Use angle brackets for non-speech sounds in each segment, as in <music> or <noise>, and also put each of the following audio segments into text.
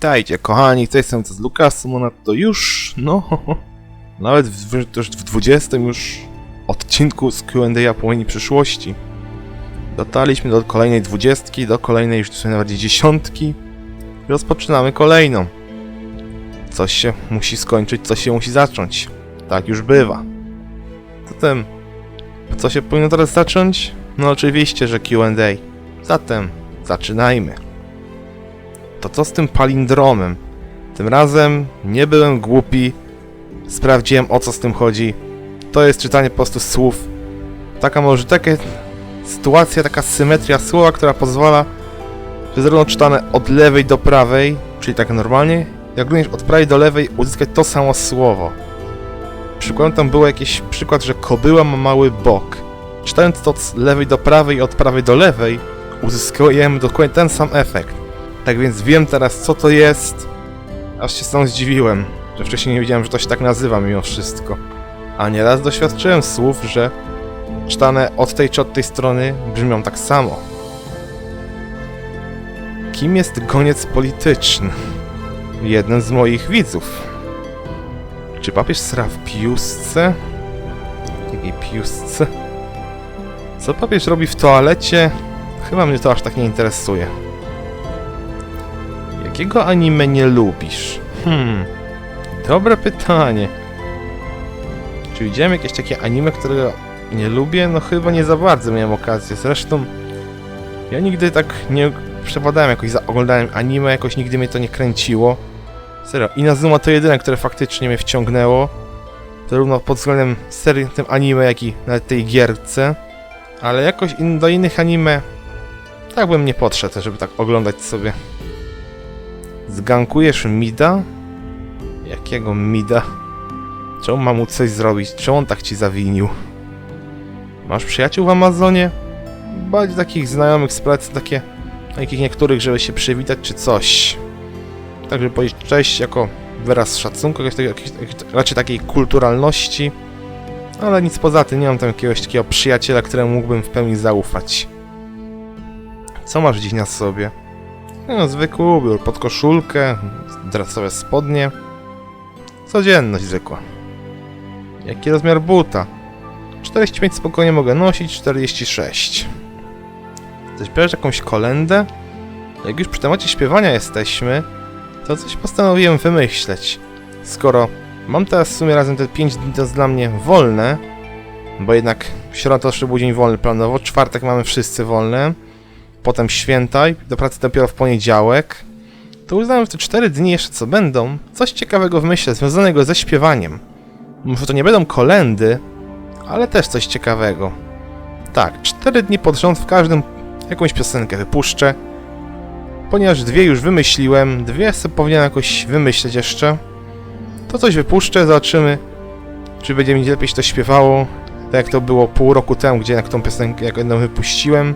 Witajcie, kochani, to jestem z Lukas, to już, no, <laughs> nawet w, w 20 już odcinku z Q&A Płomieni Przyszłości. Dotarliśmy do kolejnej dwudziestki, do kolejnej już tutaj nawet dziesiątki i rozpoczynamy kolejną. Coś się musi skończyć, coś się musi zacząć. Tak już bywa. Zatem, co się powinno teraz zacząć? No oczywiście, że Q&A. Zatem, zaczynajmy. To co z tym palindromem? Tym razem nie byłem głupi. Sprawdziłem o co z tym chodzi. To jest czytanie po prostu słów. Taka może taka sytuacja, taka symetria słowa, która pozwala, że zarówno czytane od lewej do prawej, czyli tak normalnie, jak również od prawej do lewej uzyskać to samo słowo. Przykładem tam był jakiś przykład, że kobyła ma mały bok. Czytając to od lewej do prawej i od prawej do lewej, uzyskujemy dokładnie ten sam efekt. Tak więc wiem teraz, co to jest. Aż się sam zdziwiłem, że wcześniej nie wiedziałem, że to się tak nazywa mimo wszystko. A nieraz doświadczyłem słów, że czytane od tej czy od tej strony brzmią tak samo. Kim jest goniec polityczny? Jeden z moich widzów. Czy papież sra w piusce? Jakiej piusce? Co papież robi w toalecie? Chyba mnie to aż tak nie interesuje. Jakiego anime nie lubisz? Hmm, dobre pytanie. Czy widziałem jakieś takie anime, którego nie lubię? No chyba nie za bardzo miałem okazję. Zresztą ja nigdy tak nie przepadałem jakoś za oglądaniem anime, jakoś nigdy mnie to nie kręciło. Serio, Inazuma to jedyne, które faktycznie mnie wciągnęło. Zarówno pod względem serii tym anime, jak i nawet tej gierce. Ale jakoś in, do innych anime tak bym nie podszedł, żeby tak oglądać sobie. Zgankujesz Mida? Jakiego Mida? Czemu mam mu coś zrobić? Czemu on tak ci zawinił? Masz przyjaciół w Amazonie? Bardziej takich znajomych z pracy, takie... Takich niektórych, żeby się przywitać czy coś. Tak, żeby powiedzieć cześć jako wyraz szacunku, jakiejś, jakiejś, raczej takiej kulturalności. Ale nic poza tym, nie mam tam jakiegoś takiego przyjaciela, któremu mógłbym w pełni zaufać. Co masz dziś na sobie? No, zwykły ubiór, pod koszulkę, dresowe spodnie. Codzienność zwykła. Jaki rozmiar buta? 45 spokojnie mogę nosić, 46. Zaśpiewasz jakąś kolendę? Jak już przy temacie śpiewania jesteśmy, to coś postanowiłem wymyśleć. Skoro mam teraz w sumie razem te 5 dni, to jest dla mnie wolne, bo jednak w środę to był dzień wolny planowo, czwartek mamy wszyscy wolne, potem święta i do pracy dopiero w poniedziałek, to uznałem, że te 4 dni jeszcze co będą, coś ciekawego wymyślę, związanego ze śpiewaniem. Może to nie będą kolendy, ale też coś ciekawego. Tak, 4 dni pod rząd w każdym jakąś piosenkę wypuszczę, ponieważ dwie już wymyśliłem, dwie sobie powinienem jakoś wymyśleć jeszcze, to coś wypuszczę, zobaczymy, czy będzie mi lepiej się to śpiewało, tak jak to było pół roku temu, gdzie jak tą piosenkę jak jedną wypuściłem,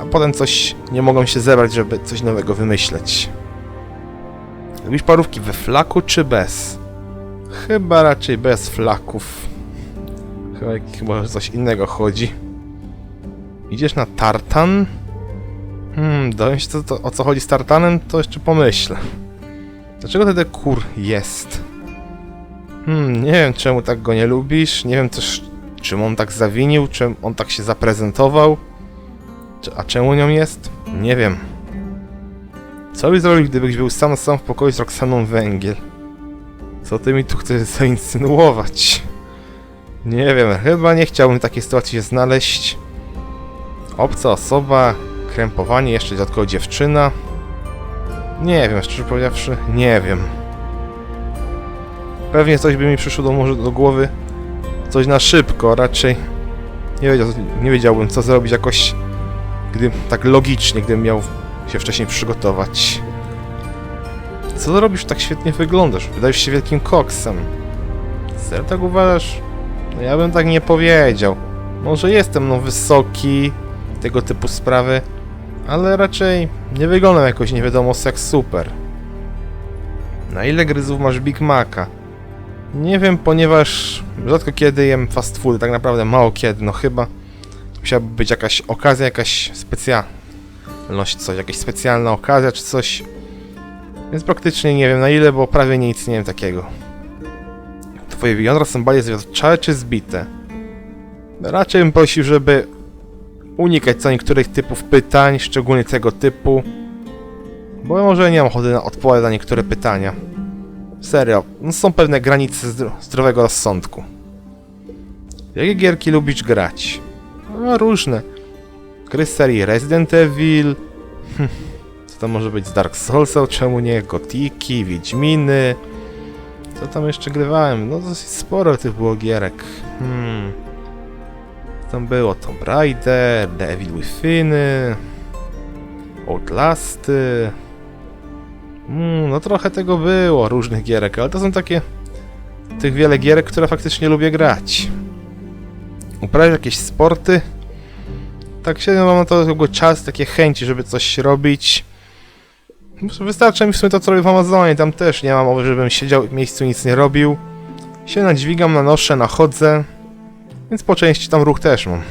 a potem coś nie mogą się zebrać, żeby coś nowego wymyśleć. Lubisz parówki we flaku czy bez? Chyba raczej bez flaków. Chyba, chyba coś innego chodzi. Idziesz na tartan? Hmm, dowiem się co, to, o co chodzi z tartanem, to jeszcze pomyślę. Dlaczego wtedy kur jest? Hmm, nie wiem czemu tak go nie lubisz, nie wiem też czym on tak zawinił, czym on tak się zaprezentował. A czemu nią jest? Nie wiem. Co byś zrobił, gdybyś był sam sam w pokoju z Roxaną Węgiel? Co ty mi tu chcesz zainsynuować? Nie wiem, chyba nie chciałbym w takiej sytuacji się znaleźć. Obca osoba, krępowanie, jeszcze dodatkowo dziewczyna. Nie wiem, szczerze powiedziawszy, nie wiem. Pewnie coś by mi przyszło do, może do głowy, coś na szybko, raczej nie, wiedział, nie wiedziałbym co zrobić jakoś, gdy tak logicznie, gdybym miał się wcześniej przygotować. Co robisz, tak świetnie wyglądasz? Wydajesz się wielkim koksem. Serio tak uważasz? No ja bym tak nie powiedział. Może jestem no wysoki, tego typu sprawy, ale raczej nie wyglądam jakoś nie wiadomo jak super. Na ile gryzów masz Big Maca? Nie wiem, ponieważ rzadko kiedy jem fast food, tak naprawdę mało kiedy, no chyba musiałaby być jakaś okazja, jakaś specjalność, coś, jakaś specjalna okazja czy coś. Więc praktycznie nie wiem na ile, bo prawie nie wiem takiego. Twoje jądra są bardziej zwiadczałe czy zbite? Raczej bym prosił, żeby unikać co niektórych typów pytań, szczególnie tego typu. Bo może nie mam ochoty na odpowiedź na niektóre pytania. Serio, no są pewne granice zdro zdrowego rozsądku. Jakie gierki lubisz grać? No, różne. Gry z serii Resident Evil. Hm, Co to może być z Dark Soulsa? Czemu nie? Gotiki, Wiedźminy. Co tam jeszcze grywałem? No dosyć sporo tych było gierek. Hmm. Co tam było? Tomb Raider, The Evil Within, Outlasty. Mm, no trochę tego było, różnych gierek, ale to są takie... Tych wiele gierek, które faktycznie lubię grać. Uprawiać jakieś sporty. Tak średnio mam na to tylko czas, takie chęci, żeby coś robić. Wystarcza mi w sumie to, co robię w Amazonie, tam też nie mam żebym siedział w miejscu nic nie robił. Się nadźwigam, nanoszę, nachodzę, więc po części tam ruch też mam.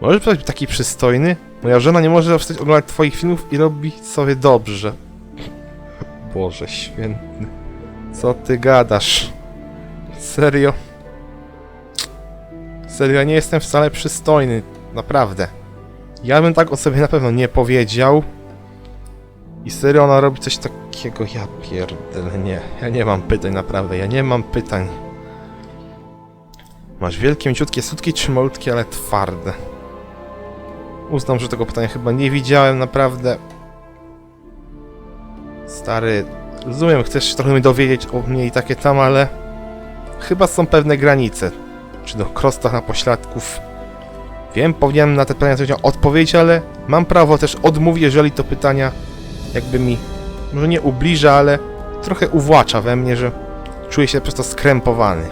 Możesz być taki przystojny? Moja żona nie może przestać oglądać twoich filmów i robi sobie dobrze. Boże święty. Co ty gadasz? Serio? Serio, ja nie jestem wcale przystojny. Naprawdę. Ja bym tak o sobie na pewno nie powiedział. I serio ona robi coś takiego, ja pierdolę, nie. Ja nie mam pytań, naprawdę, ja nie mam pytań. Masz wielkie, mięciutkie sutki czy malutkie, ale twarde? Uznam, że tego pytania chyba nie widziałem, naprawdę. Stary, rozumiem, chcesz się trochę dowiedzieć o mnie i takie tam, ale... Chyba są pewne granice. Czy do krostach na pośladków. Wiem, powinienem na te pytania coś odpowiedzieć, ale mam prawo też odmówić, jeżeli to pytania jakby mi, może nie ubliża, ale trochę uwłacza we mnie, że czuję się przez to skrępowany.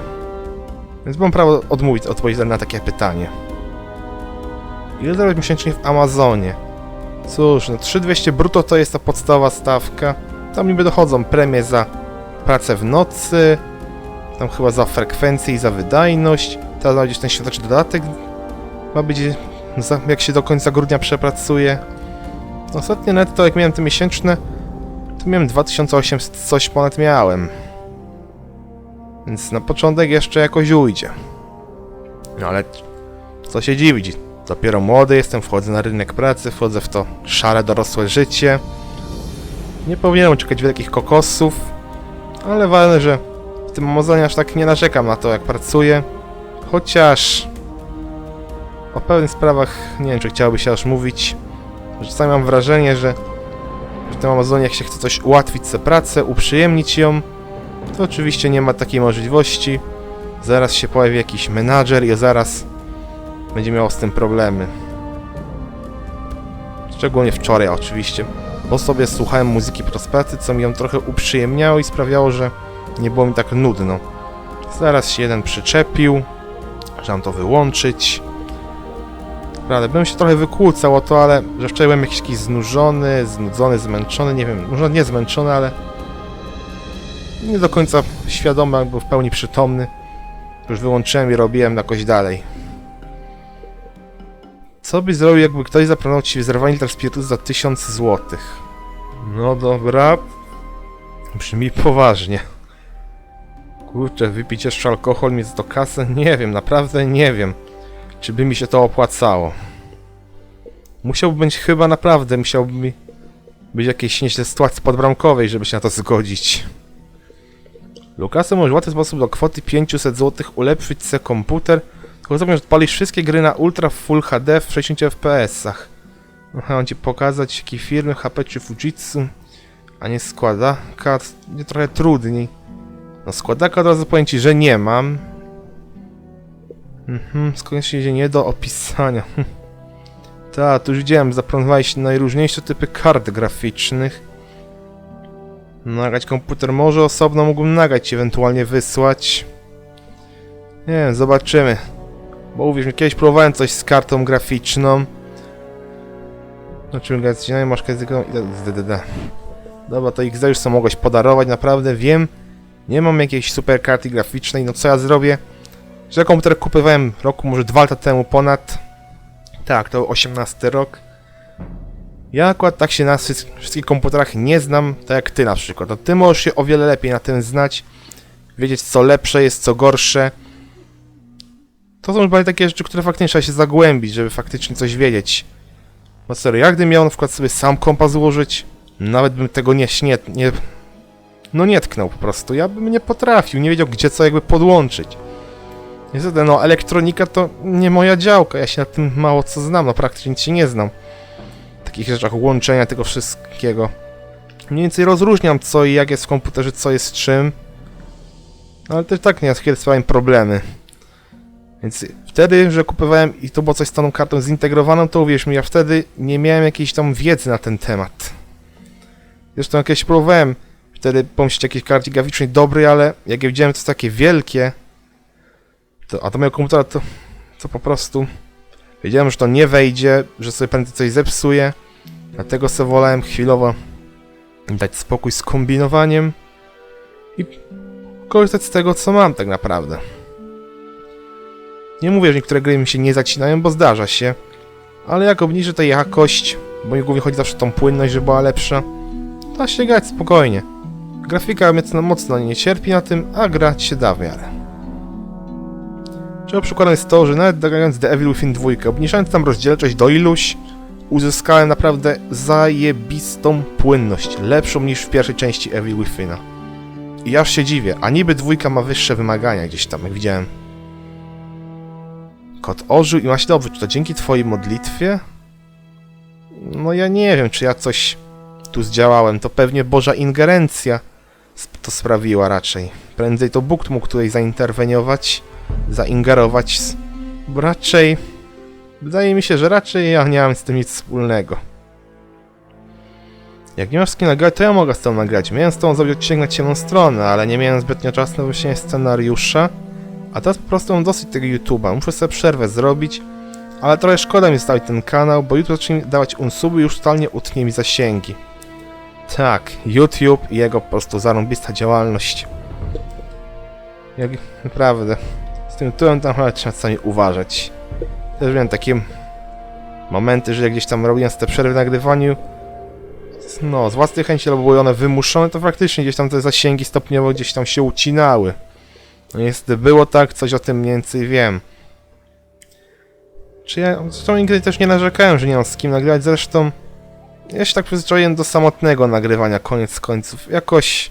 Więc mam prawo odmówić odpowiedzi na takie pytanie. Ile zarabiać miesięcznie w Amazonie? Cóż, no 3200 brutto to jest ta podstawowa stawka. Tam niby dochodzą premie za pracę w nocy, tam chyba za frekwencję i za wydajność. Teraz ma gdzieś ten świąteczny dodatek. Ma być, jak się do końca grudnia przepracuje. Ostatnie netto, jak miałem te miesięczne, to miałem 2800 coś ponad miałem. Więc na początek jeszcze jakoś ujdzie. No ale co się dziwić, dopiero młody jestem, wchodzę na rynek pracy, wchodzę w to szare dorosłe życie. Nie powinienem czekać wielkich kokosów, ale ważne, że w tym Amazonie aż tak nie narzekam na to jak pracuję. Chociaż o pewnych sprawach nie wiem czy chciałoby się aż mówić. Czasami mam wrażenie, że w tym Amazonie jak się chce coś ułatwić sobie pracę, uprzyjemnić ją, to oczywiście nie ma takiej możliwości. Zaraz się pojawi jakiś menadżer i zaraz będzie miał z tym problemy. Szczególnie wczoraj oczywiście, bo sobie słuchałem muzyki podczas pracy, co mi ją trochę uprzyjemniało i sprawiało, że nie było mi tak nudno. Zaraz się jeden przyczepił, mam to wyłączyć. Prawda, bym się trochę wykłócał o to, ale że wczoraj byłem jakiś znużony, znudzony, zmęczony, nie wiem, może nie zmęczony, ale nie do końca świadomy, jakby w pełni przytomny. Już wyłączyłem i robiłem jakoś dalej. Co byś zrobił, jakby ktoś zaproponował ci zerwanie liter spirytusu za 1000 złotych? No dobra. Brzmi poważnie. Kurczę, wypić jeszcze alkohol, mieć to kasę? Nie wiem, naprawdę nie wiem. Czy by mi się to opłacało? Musiałby być chyba naprawdę, musiałby być jakieś nieźle sytuacji podbramkowej, żeby się na to zgodzić. Lukasem może w łatwy sposób do kwoty 500 zł ulepszyć se komputer, tylko zrobię, że odpalisz wszystkie gry na Ultra Full HD w 60 FPS-ach. On ci pokazać jakie firmy, HP czy Fujitsu, a nie składaka, nie trochę trudniej. No składaka od razu powiem ci, że nie mam. Mhm, skąd się nie do opisania. Ta, tu już widziałem, zaplanowałeś najróżniejsze typy kart graficznych. Nagrać komputer może osobno mógłbym nagrać, ewentualnie wysłać. Nie wiem, zobaczymy. Bo uwierz mi, kiedyś próbowałem coś z kartą graficzną. Znaczy, grać masz języką i. Dobra, to XD już co mogłeś podarować, naprawdę wiem. Nie mam jakiejś super karty graficznej, no co ja zrobię? Że komputer kupowałem roku, może dwa lata temu ponad. Tak, to 18 rok. Ja akurat tak się na wszy- wszystkich komputerach nie znam, tak jak ty na przykład. No ty możesz się o wiele lepiej na tym znać, wiedzieć co lepsze jest, co gorsze. To są chyba takie rzeczy, które faktycznie trzeba się zagłębić, żeby faktycznie coś wiedzieć. No serio, jak gdybym miał na przykład sobie sam kompa złożyć, nawet bym tego nie śnie... nie... No nie tknął po prostu, ja bym nie potrafił, nie wiedział gdzie co jakby podłączyć. Niestety, no elektronika to nie moja działka, ja się na tym mało co znam, no praktycznie nic się nie znam. W takich rzeczach łączenia tego wszystkiego. Mniej więcej rozróżniam co i jak jest w komputerze, co jest czym. No, ale też tak nieraz sprawiałem problemy. Więc wtedy, że kupowałem i to było coś z tą kartą zintegrowaną, to uwierz mi, ja wtedy nie miałem jakiejś tam wiedzy na ten temat. Zresztą jakieś próbowałem wtedy pomyśleć jakiejś karcie graficznej dobrej, ale jak ja widziałem to jest takie wielkie, to, a do mojego komputera to, to po prostu wiedziałem, że to nie wejdzie, że sobie prędzej coś zepsuje, dlatego sobie wolałem chwilowo dać spokój z kombinowaniem i korzystać z tego, co mam tak naprawdę. Nie mówię, że niektóre gry mi się nie zacinają, bo zdarza się, ale jak obniżę tę jakość, bo mi głównie chodzi zawsze o tą płynność, żeby była lepsza, da się grać spokojnie. Grafika mocno, mocno nie cierpi na tym, a grać się da w miarę. Czego przykładem jest to, że nawet grając The Evil Within 2, obniżając tam rozdzielczość do iluś, uzyskałem naprawdę zajebistą płynność, lepszą niż w pierwszej części Evil Withina. I aż się dziwię, a niby dwójka ma wyższe wymagania gdzieś tam, jak widziałem. Kot ożył i ma się dobrze, czy to dzięki twojej modlitwie? No ja nie wiem, czy ja coś tu zdziałałem, to pewnie Boża ingerencja to sprawiła raczej. Prędzej to Bóg mógł tutaj zainterweniować, zaingerować, raczej... Wydaje mi się, że raczej ja nie mam z tym nic wspólnego. Jak nie masz z kim nagrać, to ja mogę z tą nagrać. Miałem z tą zrobić odcinek na ciemną stronę, ale nie miałem zbytnio czasu na wymyślenie scenariusza. A teraz po prostu mam dosyć tego YouTube'a. Muszę sobie przerwę zrobić, ale trochę szkoda mi zostawić ten kanał, bo YouTube zacznie dawać unsuby i już totalnie utnie mi zasięgi. Tak, YouTube i jego po prostu zarąbista działalność. Jak naprawdę. Z tym YouTube'em tam chyba trzeba czasami uważać. Też miałem takie momenty, że gdzieś tam robiłem te przerwy w nagrywaniu, no, z własnej chęci albo były one wymuszone, to faktycznie gdzieś tam te zasięgi stopniowo gdzieś tam się ucinały. No niestety było tak, coś o tym mniej więcej wiem. Czy ja, zresztą nigdy też nie narzekałem, że nie mam z kim nagrywać, zresztą ja się tak przyzwyczaiłem do samotnego nagrywania, koniec końców. Jakoś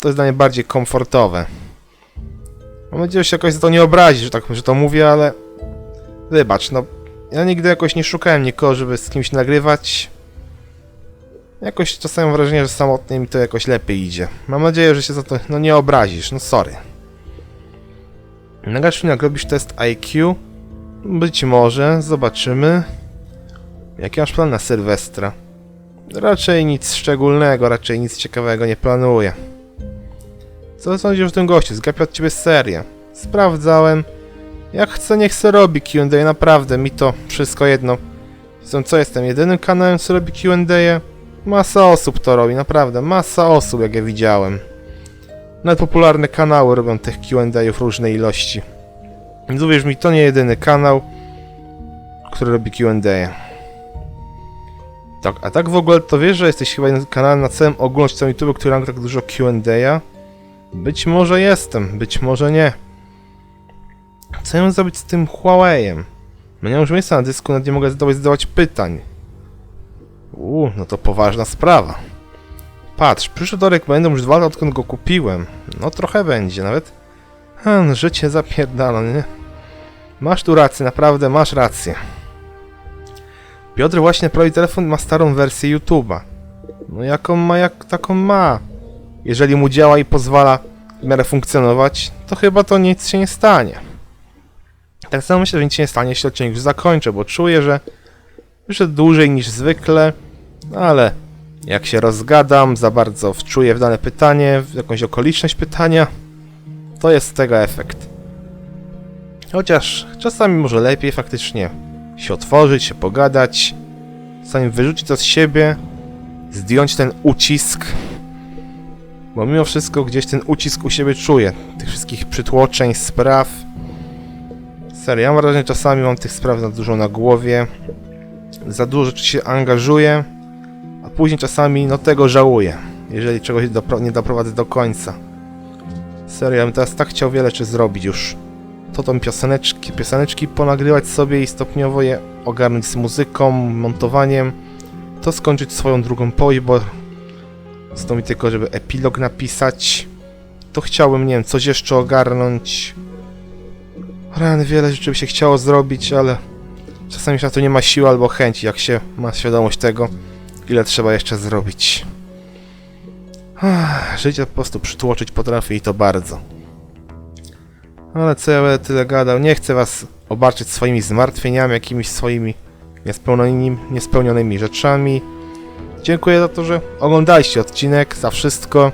to jest dla mnie bardziej komfortowe. Mam nadzieję, że się jakoś za to nie obrazi, że tak że to mówię, ale wybacz, no ja nigdy jakoś nie szukałem nikogo, żeby z kimś nagrywać. Jakoś czasem mam wrażenie, że samotnie mi to jakoś lepiej idzie. Mam nadzieję, że się za to no, nie obrazisz, no sorry. Nagrasz mi, jak robisz test IQ? Być może, zobaczymy. Jaki masz plan na Sylwestra? Raczej nic szczególnego, raczej nic ciekawego nie planuję. Co sądzisz o tym gościu? Zgapię od ciebie serię. Sprawdzałem. Jak chce, niech se robi Q&A, naprawdę, mi to wszystko jedno. Zresztą co, jestem jedynym kanałem, co robi Q&A? Masa osób to robi, naprawdę, masa osób, jak ja widziałem. Nawet popularne kanały robią tych Q&A w różnej ilości. Więc uwierz mi, to nie jedyny kanał, który robi Q&A. Tak, a tak w ogóle to wiesz, że jesteś chyba kanałem na całym ogólności całym YouTube, który ma tak dużo Q&A? Być może jestem, być może nie. Co ja mam zrobić z tym Huawei'em? No nie mam już miejsca na dysku, nawet nie mogę zadawać, zadawać pytań. Uuu, no to poważna sprawa. Patrz, przyszły torek będą już dwa lata odkąd go kupiłem. No trochę będzie, nawet. Hmm, życie zapierdala, nie? Masz tu rację, naprawdę masz rację. Piotr właśnie prawi telefon ma starą wersję YouTube'a. No jaką ma, jak taką ma. Jeżeli mu działa i pozwala w miarę funkcjonować, to chyba to nic się nie stanie. Tak samo myślę, że nic się nie stanie, jeśli odcinek już zakończę, bo czuję, że wyszedł dłużej niż zwykle, ale jak się rozgadam, za bardzo wczuję w dane pytanie, w jakąś okoliczność pytania, to jest tego efekt. Chociaż czasami może lepiej faktycznie się otworzyć, się pogadać, czasami wyrzucić to z siebie, zdjąć ten ucisk, bo mimo wszystko gdzieś ten ucisk u siebie czuję, tych wszystkich przytłoczeń, spraw. Serio, ja mam wrażenie, że czasami mam tych spraw za dużo na głowie, za dużo się angażuję, później czasami no tego żałuję, jeżeli czegoś nie doprowadzę do końca. Serio, ja bym teraz tak chciał wiele rzeczy zrobić już. To tą pioseneczki, pioseneczki ponagrywać sobie i stopniowo je ogarnąć z muzyką, montowaniem. To skończyć swoją drugą powieść, bo zostało mi tylko, żeby epilog napisać. To chciałbym, nie wiem, coś jeszcze ogarnąć. Rany, wiele rzeczy by się chciało zrobić, ale czasami się na to nie ma siły albo chęci, jak się ma świadomość tego, ile trzeba jeszcze zrobić. Ach, Życie po prostu przytłoczyć potrafi i to bardzo. Ale co ja będę tyle gadał, nie chcę was obarczyć swoimi zmartwieniami, jakimiś swoimi niespełnionymi, niespełnionymi rzeczami. Dziękuję za to, że oglądaliście odcinek, za wszystko.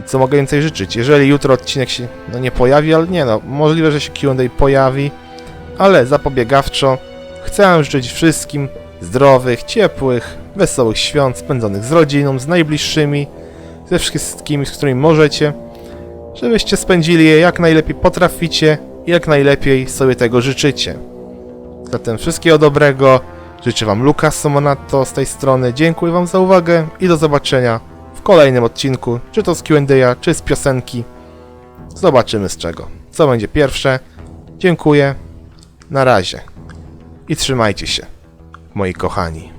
I co mogę więcej życzyć? Jeżeli jutro odcinek się no, nie pojawi, ale nie no, możliwe, że się Q&A pojawi, ale zapobiegawczo chcę życzyć wszystkim zdrowych, ciepłych, wesołych świąt spędzonych z rodziną, z najbliższymi, ze wszystkimi, z którymi możecie, żebyście spędzili je jak najlepiej potraficie i jak najlepiej sobie tego życzycie. Zatem wszystkiego dobrego, życzę wam Lukas Somonato z tej strony, dziękuję wam za uwagę i do zobaczenia w kolejnym odcinku, czy to z Q&A, czy z piosenki. Zobaczymy z czego. Co będzie pierwsze. Dziękuję. Na razie. I trzymajcie się, moi kochani.